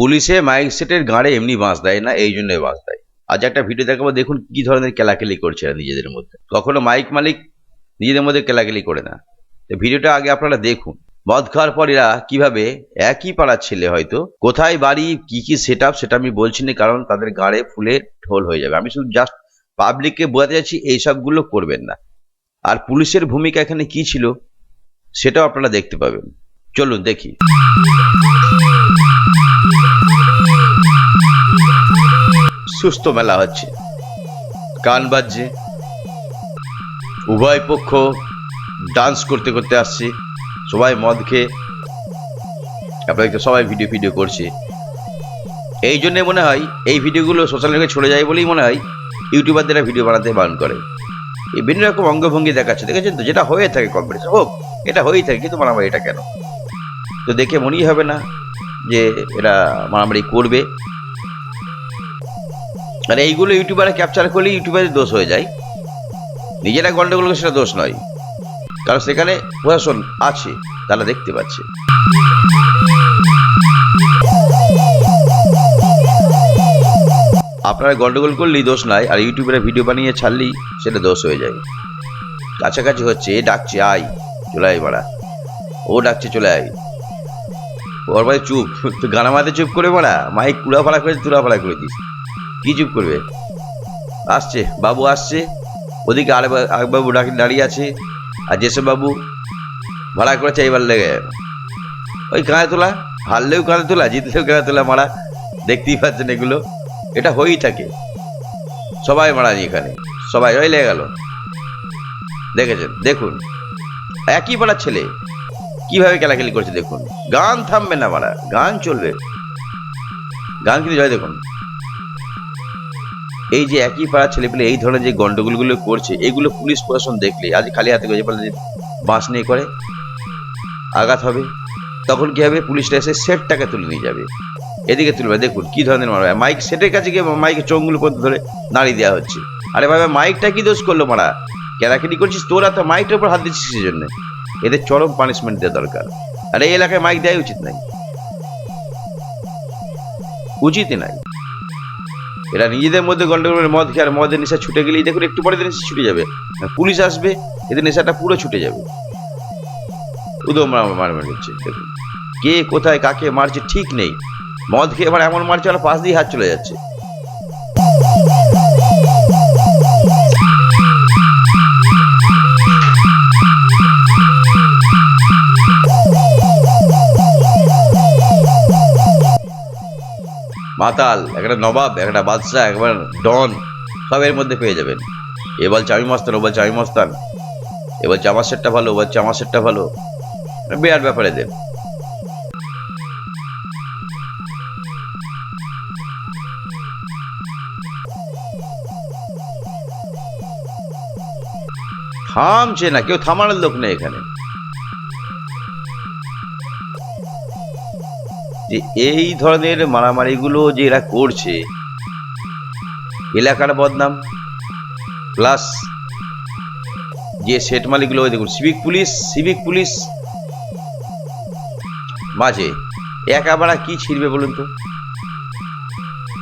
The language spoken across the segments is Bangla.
পুলিশে মাইক সেটের গাড়ে এমনি বাঁশ দেয় না, এই জন্যই বাঁশ দেয়। আজ একটা ভিডিও দেখাবো, দেখুন কি ধরনের কেলাকেলি করছে নিজেদের মধ্যে। কখনো মাইক মালিক নিজেদের মধ্যে কেলাকেলি করে না। তো ভিডিওটা আগে আপনারা দেখুন। মদ খাওয়ার পর এরা কীভাবে একই পাড়ার ছেলে হয়তো, কোথায় বাড়ি, কি কি সেট সেটা আমি বলছি না, কারণ তাদের গাড়ে ফুলে ঢোল হয়ে যাবে। আমি শুধু জাস্ট পাবলিককে বোঝাতে যাচ্ছি এইসবগুলো করবেন না। আর পুলিশের ভূমিকা এখানে কি ছিল, সেটাও আপনারা দেখতে পাবেন। চলুন দেখি। সুস্থ মেলা হচ্ছে। গান বাজছে। উভয় পক্ষ ডান্স করতে করতে আসছে। সবাই মদ খেয়ে আপনাদের সবাই ভিডিও ভিডিও করছে। এই জন্য মনে হয়, এই ভিডিওগুলো সোশ্যাল মিডিয়ায় ছড়ে যায় বলেই মনে হয় ইউটিউবারদের ভিডিও বানাতে বারণ করে। এই বিভিন্ন রকম অঙ্গভঙ্গি দেখাচ্ছে। দেখেছেন তো? যেটা হয়ে থাকে কম্পিটিশন হোক এটা হয়েই থাকে, কিন্তু মারামারি এটা কেন? তো দেখে মনেই হবে না যে এরা মারামারি করবে। আর এইগুলো ইউটিউবারে ক্যাপচার করলে ইউটিউবারের দোষ হয়ে যায়। নিজেরা গন্ডগোল সেটা দোষ নয়। কারণ সেখানে প্রশাসন আছে, তারা দেখতে পাচ্ছে। আপনারা গন্ডগোল করলেই দোষ নাই, আর ইউটিউবের ভিডিও বানিয়ে ছাড়লেই সেটা দোষ হয়ে যায়। কাছাকাছি হচ্ছে, এ ডাকছে, আয়, চলে আয় মারা ও ডাকছে, চলে আয়। ওর ভাই চুপ তো গানা চুপ করে মারা মাইক কুড়া ফাড়া করে তুড়া ফাড়া করে দিস। কি চুপ করবে? আসছে, বাবু আসছে। ওদিকে আরে বাবু দাঁড়িয়ে আছে। আর যেসব বাবু ভাড়া করেছে এইবার লেগে। ওই কাঁধে তোলা, হারলেও কাঁধে তোলা, জিতলেও কাঁধে তোলা মারা, দেখতেই পাচ্ছেন এগুলো। এটা হয়েই থাকে। সবাই মারা নি এখানে। সবাই, ওই লেগে গেল। দেখেছেন? দেখুন। একই পাড়ার ছেলে। কীভাবে খেলাখেলি করছে দেখুন। গান থামবে না মারা। গান চলবে। গান কিন্তু জয় দেখুন। এই যে একই পাড়ার ছেলেপেলে এই ধরনের যে গন্ডগোলগুলো করছে, এগুলো পুলিশ প্রশাসন দেখলে, আজ খালি হাতে গেছে বলে বাঁশ নিয়ে করে, আঘাত হবে, তখন কি হবে? পুলিশটা এসে সেটটাকে তুলে নিয়ে যাবে। এদিকে তুলবে, দেখুন কি ধরনের মারা, মাইক সেটের কাছে গিয়ে মাইকের চোখগুলো পর্যন্ত ধরে নাড়িয়ে দেওয়া হচ্ছে। আরে ভাই মাইকটা কি দোষ করল মারা? কেরাকেরি করছিস তোরা তো মাইকটার উপর হাত দিচ্ছিস সেই জন্য এদের চরম পানিশমেন্ট দেওয়া দরকার। আর এই এলাকায় মাইক দেওয়া উচিত নাই। উচিতই নাই। এরা নিজেদের মধ্যে গন্ডগোল মদ খেয়ে আর মদের নেশা ছুটে গেলেই দেখুন একটু পরে নেশা ছুটে যাবে। পুলিশ আসবে, এদের নেশাটা পুরো ছুটে যাবে। উদম মারামারি হচ্ছে দেখুন। কে কোথায় কাকে মারছে ঠিক নেই। মদ খেয়ে এবার এমন মারছে আর পাশ দিয়ে হাত চলে যাচ্ছে। মাতাল, একটা নবাব, একটা বাদশাহ, একবার ডন, সব এর মধ্যে পেয়ে যাবেন। এ বলছে আমি মস্তান, ও বলছে আমি মস্তান। এ বলছে আমার সেটটা ভালো বলছে আমার সেটটা ভালো। বিরাট ব্যাপারে দেন থামছে না, কেউ থামানোর লোক নেই এখানে। যে এই ধরনের মারামারিগুলো যে এরা করছে, এলাকার বদনাম, প্লাস যে সেট মালিকগুলো দেখুন, সিভিক পুলিশ সিভিক পুলিশ মাঝে একাবারা কি ছিড়বে বলুন তো?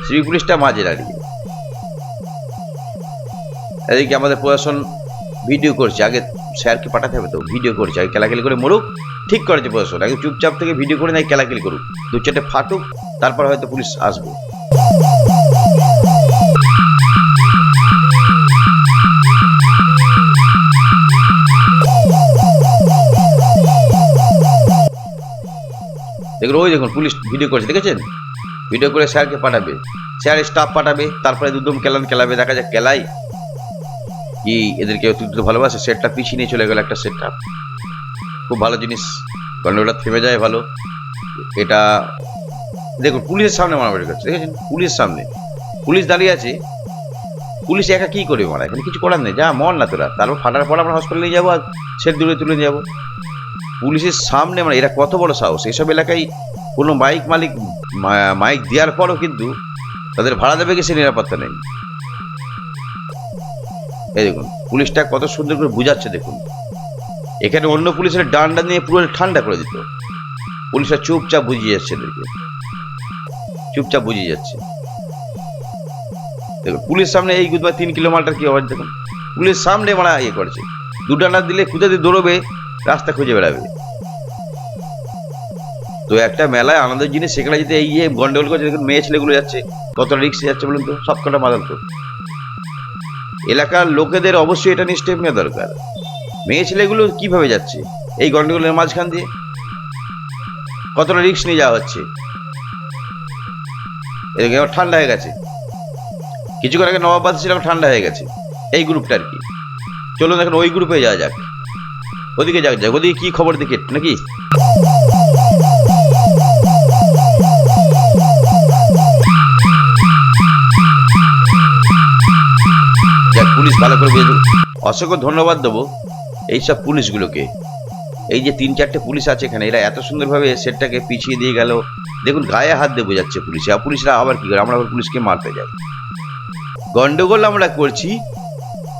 সিভিক পুলিশটা মাঝে দাঁড়িয়ে। এদিকে আমাদের প্রশাসন ভিডিও করছে। আগে স্যারকে পাঠাতে হবে তো। ভিডিও করছে। আগে খেলাখেলি করে মরুক। ঠিক করেছে প্রশাসন আগে চুপচাপ থেকে ভিডিও করে নাই খেলাখেলি করুক। দু চারটে ফাটুক, তারপর হয়তো পুলিশ আসবে। দেখুন, ওই দেখুন, পুলিশ ভিডিও করছে, দেখেছেন? ভিডিও করে স্যারকে পাঠাবে। স্যার স্টাফ পাঠাবে, তারপরে দুদম কেলান খেলাবে দেখা যাক, কেলাই কি এদেরকে অতিরিক্ত ভালোবাসে? সেটটা পিছিয়ে নিয়ে চলে গেল একটা সেটটা খুব ভালো জিনিস। গন্ডগোলটা থেমে যায় ভালো। এটা, দেখুন, পুলিশের সামনে মারামারি করছে, দেখেছেন? পুলিশের সামনে। পুলিশ দাঁড়িয়ে আছে। পুলিশ একা কী করবে মারা? এখানে কিছু করার নেই। যা, মর না তোরা। তারপর ফাটার পর আমরা হসপিটালে নিয়ে যাব আর সেট দূরে তুলে নিয়ে যাব। পুলিশের সামনে মানে এরা কত বড় সাহস? এসব এলাকায় কোনো বাইক মালিক মাইক দেওয়ার পরও কিন্তু তাদের ভাড়া দেবে কি সে নিরাপত্তা নেই। এই দেখুন, পুলিশটা কত সুন্দর করে বুঝাচ্ছে, দেখুন। এখানে অন্য পুলিশের ডান্ডা নিয়ে পুরো ঠান্ডা করে দিত পুলিশরা চুপচাপ বুঝিয়ে যাচ্ছে চুপচাপ বুঝিয়ে যাচ্ছে। দেখুন, পুলিশ সামনে এই গুদবা তিন কিলো কিলোমিটার কি আবার দেখুন। পুলিশ সামনে মারা ইয়ে করছে। দুটা না দিলে খুঁজে দিয়ে দৌড়বে, রাস্তা খুঁজে বেড়াবে। তো একটা মেলায় আনন্দের জিনিস, সেখানে যদি এই ইয়ে গন্ডগোল করছে, দেখুন, মেয়ে ছেলেগুলো যাচ্ছে কত রিক্স যাচ্ছে বলুন তো? সব কটা মাদাল তো। এলাকার লোকেদের অবশ্যই এটা নিয়ে স্টেপ নেওয়া দরকার। মেয়ে ছেলেগুলো কীভাবে যাচ্ছে? এই গন্ডগোলের মাঝখান দিয়ে? কতটা রিক্স নিয়ে যাওয়া হচ্ছে? এদিকে আবার ঠান্ডা হয়ে গেছে। কিছুক্ষণ আগে নবাবাদ ছিল এখন ঠান্ডা হয়ে গেছে। এই গ্রুপটা আর কি। চলুন এখন ওই গ্রুপে যাওয়া যাক। ওদিকে যাক যাক। ওদিকে কি খবর দেখে নাকি? পুলিশ ভালো করে বুঝে অসংখ্য ধন্যবাদ দেবো এইসব পুলিশগুলোকে। এই যে তিন চারটে পুলিশ আছে এখানে, এরা এত সুন্দরভাবে সেটটাকে পিছিয়ে দিয়ে গেল। দেখুন, গায়ে হাত দিয়ে বোঝাচ্ছে পুলিশ, আর পুলিশরা আবার কি করে? আমরা আবার পুলিশকে মারতে যাই। গন্ডগোল আমরা করছি।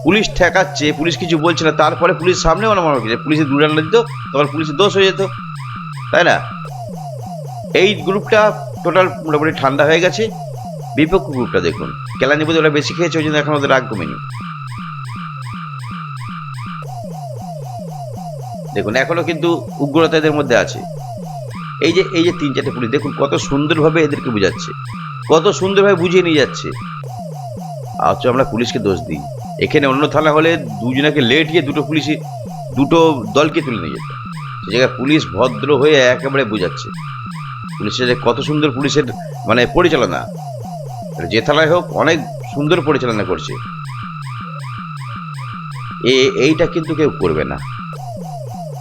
পুলিশ ঠেকাচ্ছে, পুলিশ কিছু বলছে না। তারপরে পুলিশ সামনে আমরা মারা গেছে। পুলিশের দূরে আনলে দিত, তখন পুলিশের দোষ হয়ে যেত। তাই না? এই গ্রুপটা টোটাল মোটামুটি ঠান্ডা হয়ে গেছে। বিপক্ষ গ্রুপটা দেখুন। কেলানি বোধ ওরা বেশি খেয়েছে, ওই জন্য এখন ওদের রাগ কমেনি। দেখুন, এখনও কিন্তু উগ্রতা এদের মধ্যে আছে। এই যে এই যে তিন চারটে পুলিশ, দেখুন কত সুন্দরভাবে এদেরকে বুঝাচ্ছে। কত সুন্দরভাবে বুঝিয়ে নিয়ে যাচ্ছে। আচ্ছা আমরা পুলিশকে দোষ দিই। এখানে অন্য থানা হলে দুজনাকে লেটিয়ে দুটো পুলিশই দুটো দলকে তুলে নিয়ে যেত। সে জায়গায় পুলিশ ভদ্র হয়ে একেবারে বোঝাচ্ছে। পুলিশের কত সুন্দর পুলিশের মানে পরিচালনা যে থানায় হোক অনেক সুন্দর পরিচালনা করছে। এ, এইটা কিন্তু কেউ করবে না।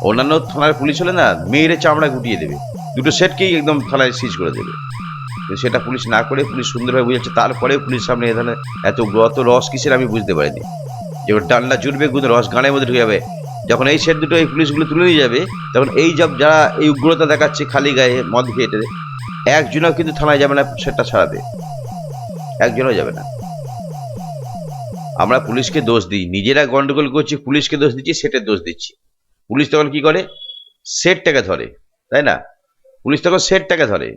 অন্যান্য থানার পুলিশ হলে না মেয়েরে চামড়া গুটিয়ে দেবে। দুটো সেটকেই একদম থানায় সিজ করে দেবে। সেটা পুলিশ না করে পুলিশ সুন্দরভাবে বুঝাচ্ছে। তারপরে পুলিশ সামনে এ ধরনের এত গত রস কিসের আমি বুঝতে পারিনি। যখন ডান্ডা জুটবে গুণ রস গানের মধ্যে ঢুকে যাবে। যখন এই সেট দুটো এই পুলিশগুলো তুলে নিয়ে যাবে, তখন এই সব যারা এই উগ্রতা দেখাচ্ছে খালি গায়ে মদ খেয়ে একজনও কিন্তু থানায় যাবে না সেটা ছাড়াতে। একজনও যাবে না। আমরা পুলিশকে দোষ দিই। নিজেরা গন্ডগোল করছি, পুলিশকে দোষ দিচ্ছি সেটের দোষ দিচ্ছি। পুলিশ তখন কি করে? সেটটাকে ধরে, তাই না? পুলিশ তখন সেটটাকে ধরে।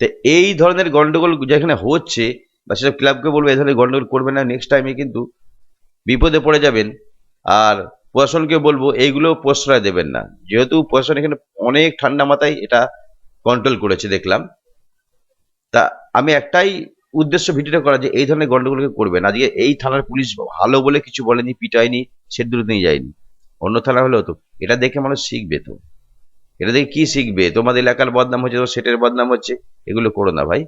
তো এই ধরনের গন্ডগোল যেখানে হচ্ছে, বা সেসব ক্লাবকে বলব, এই ধরনের গন্ডগোল করবে না নেক্সট টাইমে কিন্তু বিপদে পড়ে যাবেন। আর প্রশাসনকে বলব, এইগুলো প্রশ্রয় দেবেন না। যেহেতু প্রশাসন এখানে অনেক ঠান্ডা মাথায় এটা কন্ট্রোল করেছে, দেখলাম। তা আমি একটাই উদ্দেশ্য ভিডিওটা করা যে এই ধরনের গণ্ডগোলকে করবে না। আজকে এই থানার পুলিশ ভালো বলে কিছু বলেনি, পিটায়নি, সে দূরে নিয়ে যায়নি। অন্য থানা হলেও তো। এটা দেখে মানুষ শিখবে তো। এটা দেখে কি শিখবে? তোমাদের এলাকার বদনাম হচ্ছে তোমার সেটের বদনাম হচ্ছে, এগুলো করো না ভাই।